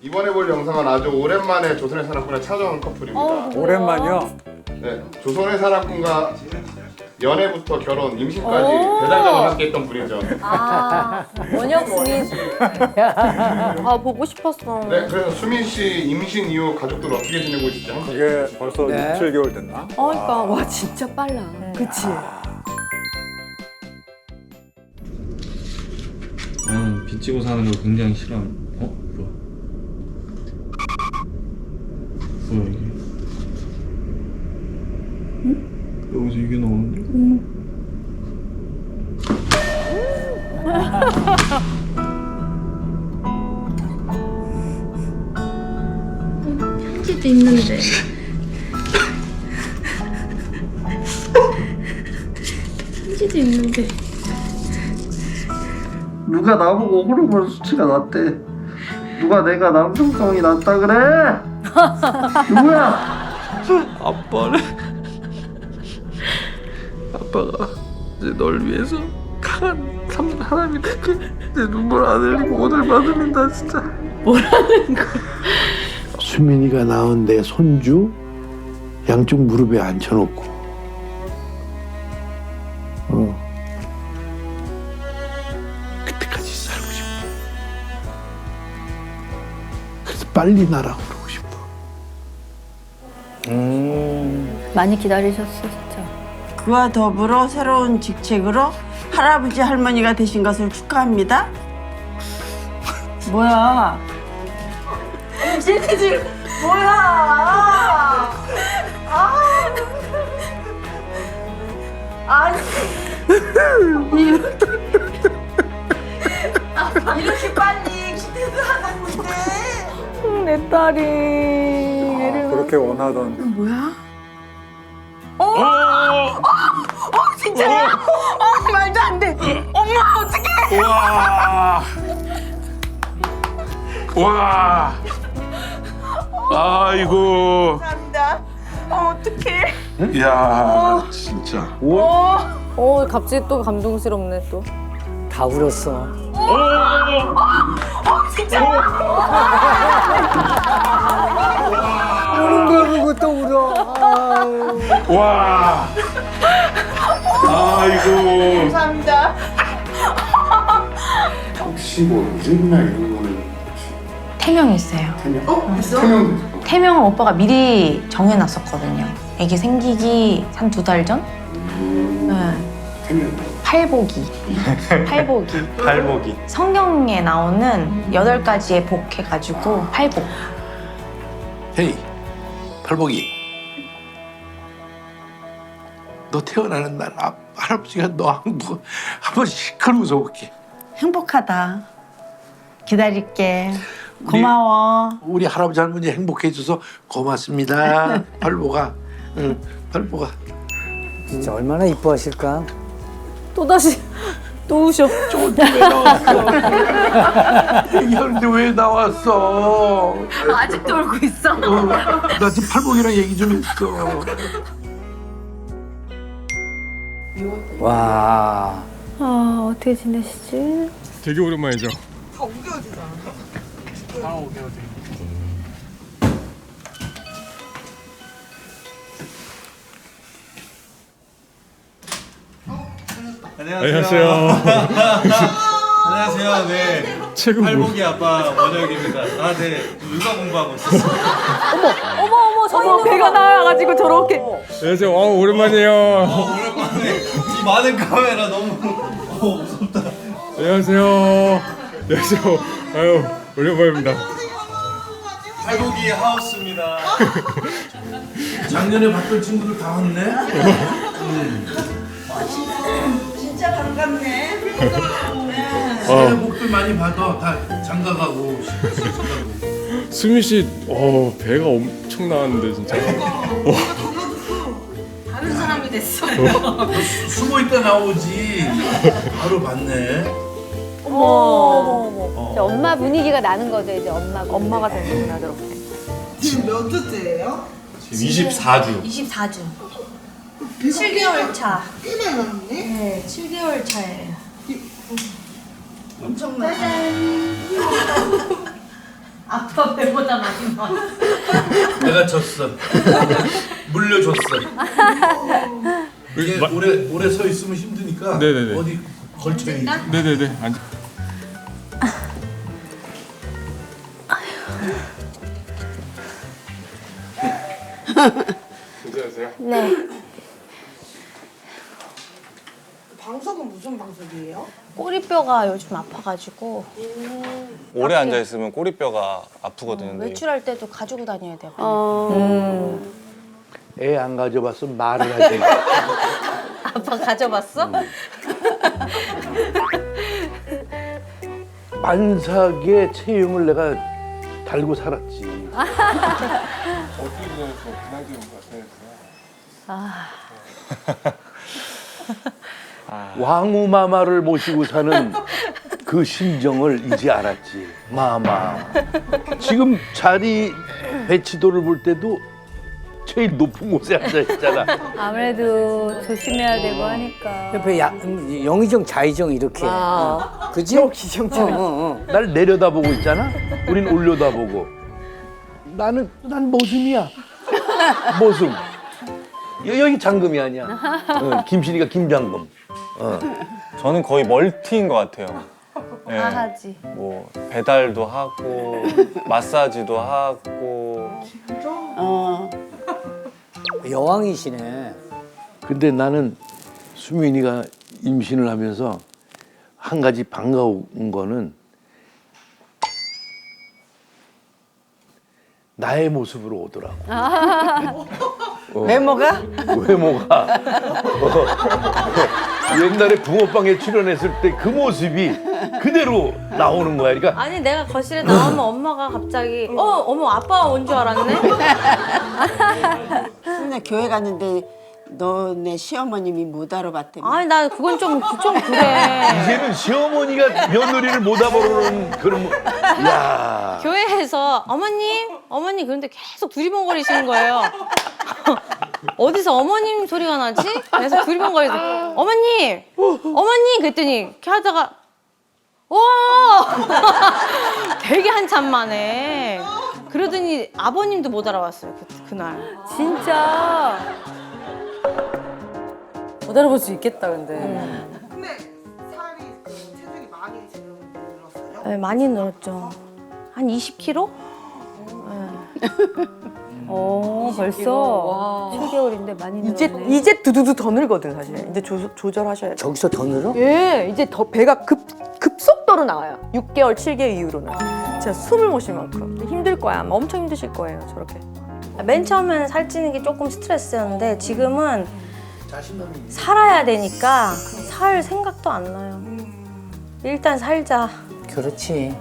이번에 볼 영상은 아주 오랜만에 조선의 사랑꾼에 찾아온 커플입니다. 어, 오랜만이요. 네, 조선의 사랑꾼과 연애부터 결혼, 임신까지 오. 대단장을 함께했던 분이죠. 아, 원혁 수민. 아, 보고 싶었어. 네, 그래서 수민 씨 임신 이후 가족들 어떻게 지내고 있죠? 이게 벌써 네. 6, 7개월 됐나? 어, 그러니까 와 진짜 빨라. 그치? 나는 빚지고 사는 걸 굉장히 싫어합니다. 어? 뭐야? 이게? 응? 여기서 이게 나오는데? 편지도 있는데 편지도 있는데 누가 나보고 호르몬 수치가 낮대. 누가 내가 남성성이 낮다 그래? 누구야? 아빠를. 아빠가 이제 널 위해서 강한 삼 사람이 됐게 내 눈물 안 흘리고 오늘 받으린다 진짜. 수민이가 낳은 내 손주 양쪽 무릎에 앉혀놓고. 어. 그때까지 살고 싶어. 그래서 빨리 나라고 많이 기다리셨어 진짜. 그와 더불어 새로운 직책으로 할아버지 할머니가 되신 것을 축하합니다. 뭐야? 쟤네들 뭐야? 아, 아니 이렇게 이렇게 빨리 기대도 하는데. 내 딸이 아, 그렇게 원하던 진짜야? 어, 말도 안 돼. 엄마 어떡해? 와. 와. 아이고. 감사합니다. 어, 어떡해? 야, 진짜. 어, 갑자기 또 감동스럽네 또. 다 울었어. 우는 걸 보고 또 울어. 와. 아이고. 감사합니다. 혹시 뭐 이름이나 이런 거는 태명이 있어요. 어? 있어? 태명 태명을 오빠가 미리 정해놨었거든요. 애기 생기기 한 두 달 전? 네. 태명 팔복이. 팔복이. 발목이. 성경에 나오는 여덟 가지의 복 해가지고 팔복. 헤이 팔복이 너 태어나는 날 아, 할아버지가 너 한번 한번 시큰 웃어볼게 행복하다. 기다릴게. 고마워. 우리 할아버지 할머니 행복해 줘서 고맙습니다 팔복아 응 팔복아 진짜 얼마나 이뻐하실까? 또 다시 또 우셔. 왜 나왔어 얘기하는데 왜 나왔어 아직도 울고 있어 어, 나 지금 팔복이랑 얘기 좀 했어 와. 아, 어떻게 지내시지? 되게 오랜만이죠. 안녕하세요. 안녕하세요. 네. 최고 팔복이 아빠 원혁입니다. 아, 네. 육아 공부하고 있었어요. 어머, 서 있는 배가 나와가지고 저렇게. 안녕하세요. 어, 오랜만이에요. 오랜만에 이 많은 카메라 너무 어, 무섭다. 안녕하세요. 안녕하세요. 아유, 오랜만입니다. 팔복이 하우스입니다. 작년에 봤던 친구들 다 왔네 진짜 반갑네. 새해 복들 많이 받아 다 장가가고 수민 씨, 어, 배가 엄청 나왔는데 진짜. 다른 사람이 됐어 숨어 있다 나오지 바로 봤네 어머, 어머, 어머. 이제 엄마 분위기가 나는 거죠 이제 엄마 엄마가 되는구나, 저렇게. 지금 몇 주째예요? 지금 24주. 24주 7개월 차 꽤 많았네. 네, 7개월 차예요 엄청나네. 아빠 배보다 많이 나왔어. 내가 졌어. 물려줬어. 이게 마- 오래 오래 서 있으면 힘드니까 네네네. 어디 걸쳐야지. 네네네. 앉. 괜찮으세요? 네. 방석은 무슨 방석이에요? 꼬리뼈가 요즘 아파가지고 오래 앉아 있으면 꼬리뼈가 아프거든요. 근데 외출할 때도 가지고 다녀야 돼요. 애안 가져봤으면 말을 하지. 아빠 가져봤어? 만삭의 체형을 내가 달고 살았지. 어떻게 지내셨어요? 그날 좀 나타냈어 요. 왕우 마마를 모시고 사는 그 심정을 이제 알았지. 마마. 지금 자리 배치도를 볼 때도 제일 높은 곳에 앉아 있잖아. 아무래도 조심해야 되고 하니까. 옆에 야, 음, 영의정 좌의정 이렇게. 아. 그지? 영의정 좌의정. 어, 어, 어. 날 내려다보고 있잖아. 우린 올려다보고. 나는 난 모순이야. 모순. 여- 여기 장금이 아니야. 어, 김신이가 김장금. 어. 저는 거의 멀티인 것 같아요. 네. 다 하지. 뭐 배달도 하고 마사지도 하고 어. 여왕이시네. 근데 나는 수민이가 임신을 하면서 한 가지 반가운 거는 나의 모습으로 오더라고. 어, 외모가? 외모가 어, 옛날에 붕어빵에 출연했을 때 그 모습이 그대로 나오는 거야. 그러니까 아니 내가 거실에 나오면 엄마가 갑자기 어 어머 아빠가 온줄 알았네. 근데 교회 갔는데 너네 시어머님이 못 알아봤다며. 아니 나 그건 좀 좀 그래. 이제는 시어머니가 며느리를 못 알아보는 그런 뭐, 야 교회에서 어머님 어머니 그런데 계속 두리번거리시는 거예요. 어디서 어머님 소리가 나지? 그래서 두리번거리서 어머님 어머님 그랬더니 이렇게 하다가 와 되게 한참 만에 그러더니 아버님도 못 알아봤어요 그, 그날. 진짜. 못 알아볼 수 있겠다, 근데. 근데 살이 그 체중이 많이 지금 늘었어요? 네, 많이 늘었죠. 한 20kg? 어, 벌써 7개월인데 많이 늘었네. 이제 이제 두두두 더 늘거든 사실. 이제 조, 조절하셔야 돼. 저기서 더 늘어? 예, 이제 더 배가 급 급속도로 나와요. 6개월, 7개월 이후로는 진짜 숨을 못 쉴 만큼 힘들 거야. 아마 엄청 힘드실 거예요. 저렇게. 맨 처음에는 살찌는 게 조금 스트레스였는데 지금은 살아야 되니까 살 생각도 안 나요. 일단 살자. 그렇지.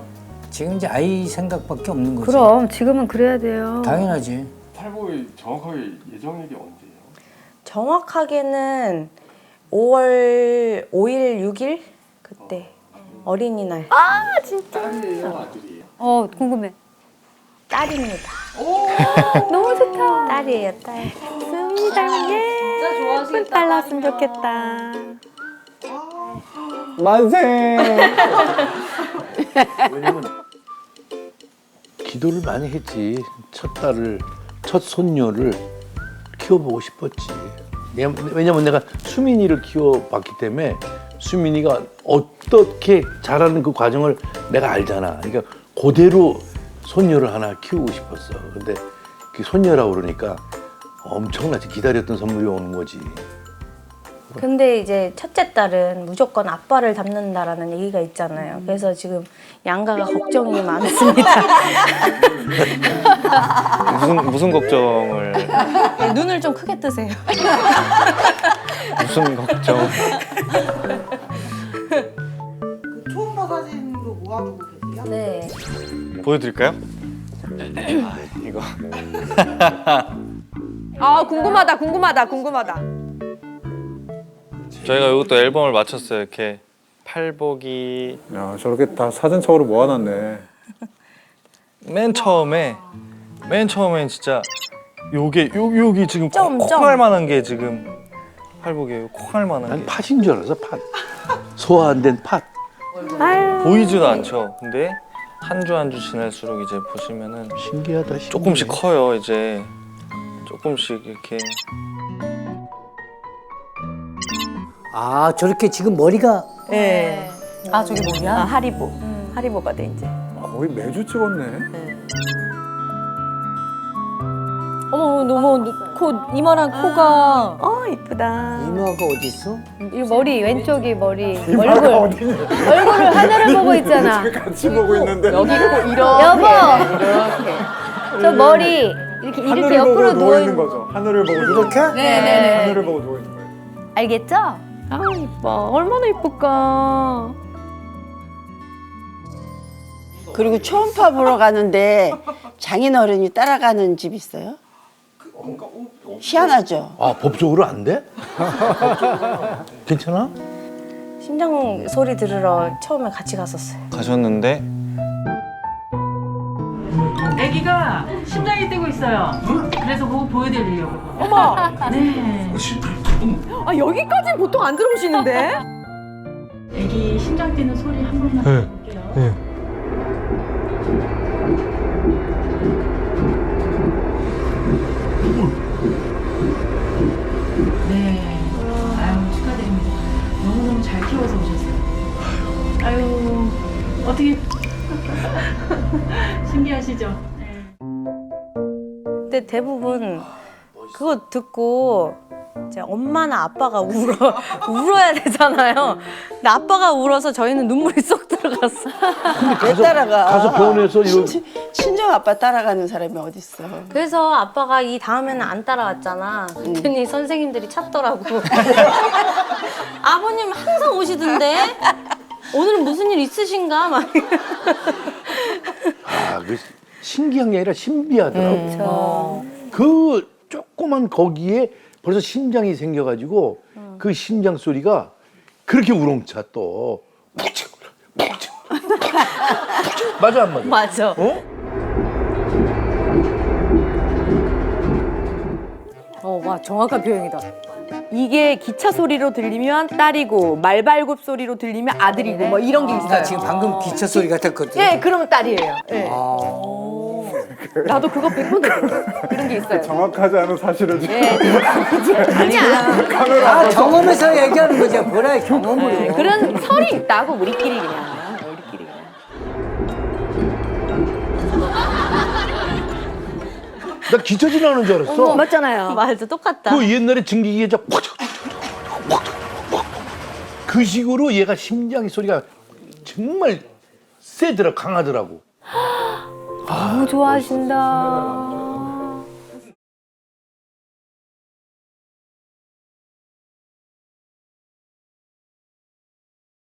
지금 이제 아이 생각밖에 없는 거지. 그럼 지금은 그래야 돼요. 당연하지. 탈북이 정확하게 예정일이 언제예요? 정확하게는 5월 5일, 6일 그때 어린이날 딸이에요, 아들이에요? 어, 궁금해. 딸입니다. 너무 좋다. 딸이에요, 딸. 수민이 닮은 게 진짜 좋아하시겠다. 딸 낳았으면 좋겠다. 만세. 왜냐면 기도를 많이 했지. 첫 딸을 첫 손녀를 키워보고 싶었지. 내- 왜냐면 내가 수민이를 키워봤기 때문에 수민이가 어떻게 자라는 그 과정을 내가 알잖아. 그러니까 그대로 손녀를 하나 키우고 싶었어. 근데 그 손녀라고 그러니까 엄청나지 기다렸던 선물이 오는 거지. 근데 이제 첫째 딸은 무조건 아빠를 닮는다라는 얘기가 있잖아요. 그래서 지금 양가가 걱정이 많습니다. 무슨 무슨 걱정을 눈을 좀 크게 뜨세요. 무슨 걱정? 그 초음파 사진도 모아두고 계세요? 네. 보여드릴까요? 아, 이거 아 궁금하다, 궁금하다, 궁금하다. 저희가 이것도 앨범을 맞췄어요. 이렇게 팔복이 야 저렇게 다 사진첩으로 모아놨네. 맨 처음에 맨 처음엔 진짜 요게 요 여기 지금 점, 콩, 점. 콩알 만한 게 지금 팔복이에요. 콩알 만한 난 게 팥인 줄 알았어, 팥. 소화 안 된 팥. 보이지도 않죠. 근데 한 주 한 주 지날수록 이제 보시면은 신기하다. 신기해. 조금씩 커요 이제 조금씩 이렇게 아 저렇게 지금 머리가 네. 아 저게 뭐냐? 아, 하리보. 하리보가 돼 이제. 거의 매주 찍었네. 어머 너무 코 이만한 코가 어 이쁘다. 이마가 어디 있어? 이 머리 왼쪽이 머리 이마가 얼굴 어디니? 얼굴을 하늘을 보고 있잖아. 지금 같이 보고 있는데. 여기 코 이렇게. 여보 이렇게. 저 머리 이렇게 이렇게 하늘을 옆으로 누워 누워 있는 있는 거죠. 하늘을 보고 이렇게? 네네네. 하늘을 보고 누워 있는 거예요. 알겠죠? 아 이뻐. 얼마나 이쁠까. 그리고 초음파 보러 가는데 장인어른이 따라가는 집 있어요? 희한하죠. 아 법적으로 안 돼? 괜찮아? 심장 소리 들으러 처음에 같이 갔었어요. 가셨는데 아기가 심장이 뛰고 있어요. 그래서 그거 보여드리려고. 아 여기까지는 보통 안 들어오시는데? 아기 심장 뛰는 소리 한 번만 들어볼게요. 네. 아유 축하드립니다. 너무너무 잘 키워서 오셨어요. 아유 어떻게 신기하시죠? 근데 대부분 그거 듣고 이 제 엄마나 아빠가 울어 울어야 되잖아요. 근데 아빠가 울어서 저희는 눈물이 쏙 들어갔어. 왜 따라가? 가서 병원에서 이런 친, 친정 아빠 따라가는 사람이 어딨어? 그래서 아빠가 이 다음에는 안 따라왔잖아. 그랬더니 선생님들이 찾더라고. 아버님 항상 오시던데 오늘은 무슨 일 있으신가? 막. 아, 그 신기한 게 아니라 신비하더라고. 그 조그만 거기에 벌써 심장이 생겨가지고 그 심장 소리가 그렇게 우렁차 또. 푹치, 푹치, 푹치. 맞아 안 맞아? 맞아. 어? 어, 와 정확한 표현이다. 이게 기차 소리로 들리면 딸이고 말발굽 소리로 들리면 아들이고 뭐 이런 게 있어요. 나 지금 방금 기차 소리 같았거든. 예, 그러면 딸이에요. 예. 아, 나도 그거 100번 들었어. 그런 게 있어요. 정확하지 않은 사실을 지금 아니야. 카메라 아 경험에서 얘기하는 거죠. 뭐라 경험으로. 네, 그런 설이 있다고 우리끼리 그냥. 우리끼리 그냥. 나 기차 지나는 줄 알았어. 맞잖아요. 맞아 똑같다. 그 옛날에 증기기계자 그 식으로 얘가 심장이 소리가 정말 세더라 강하더라고. 너무 좋아하신다.